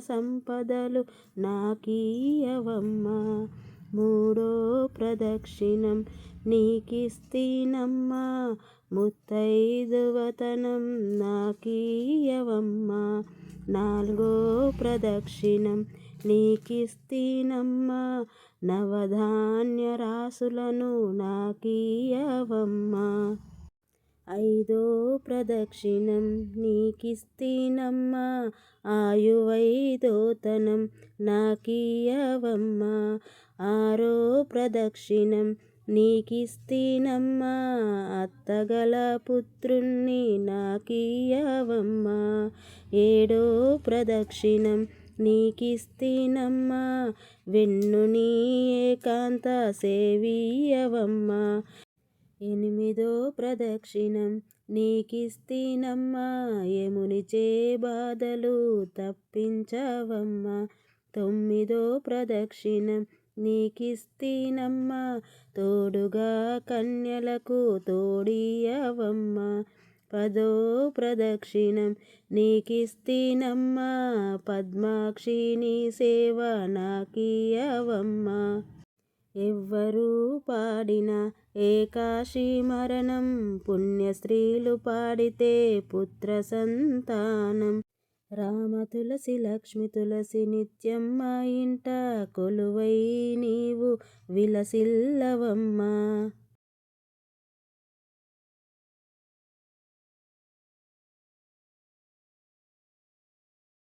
సంపదలు నాకీయవమ్మా మూడో ప్రదక్షిణం నీకిస్తీనమ్మా. ముత్తైదువతనం నాకీయవమ్మా నాలుగో ప్రదక్షిణం నీకిస్తీనమ్మా. నవధాన్య రాసులను నాకీయవమ్మా ఐదో ప్రదక్షిణం నీకిస్తీనమ్మా ఆయువైదోతనం నాకీయవమ్మా. ఆరో ప్రదక్షిణం నీకిస్తీనమ్మా అత్తగల పుత్రుణ్ణి నాకీయవమ్మా. ఏడో ప్రదక్షిణం నీకిస్తీనమ్మా వెన్నుని ఏకాంత సేవీయవమ్మా. ఎనిమిదో ప్రదక్షిణం. నీకిస్తీనమ్మా యమునిచే బాధలు తప్పించవమ్మా. తొమ్మిదో ప్రదక్షిణం. నీకిస్తీనమ్మా తోడుగా కన్యలకు తోడియవమ్మా. పదో ప్రదక్షిణం. నీకిస్తీనమ్మా పద్మాక్షి నీ సేవ నాకీయవమ్మా. ఎవ్వరూ పాడిన ఏకాశి మరణం పుణ్యస్త్రీలు పాడితే పుత్ర సంతానం. రామ తులసి లక్ష్మి తులసి నిత్యం మా ఇంట కొలువై నీవు విలసిల్లవమ్మా.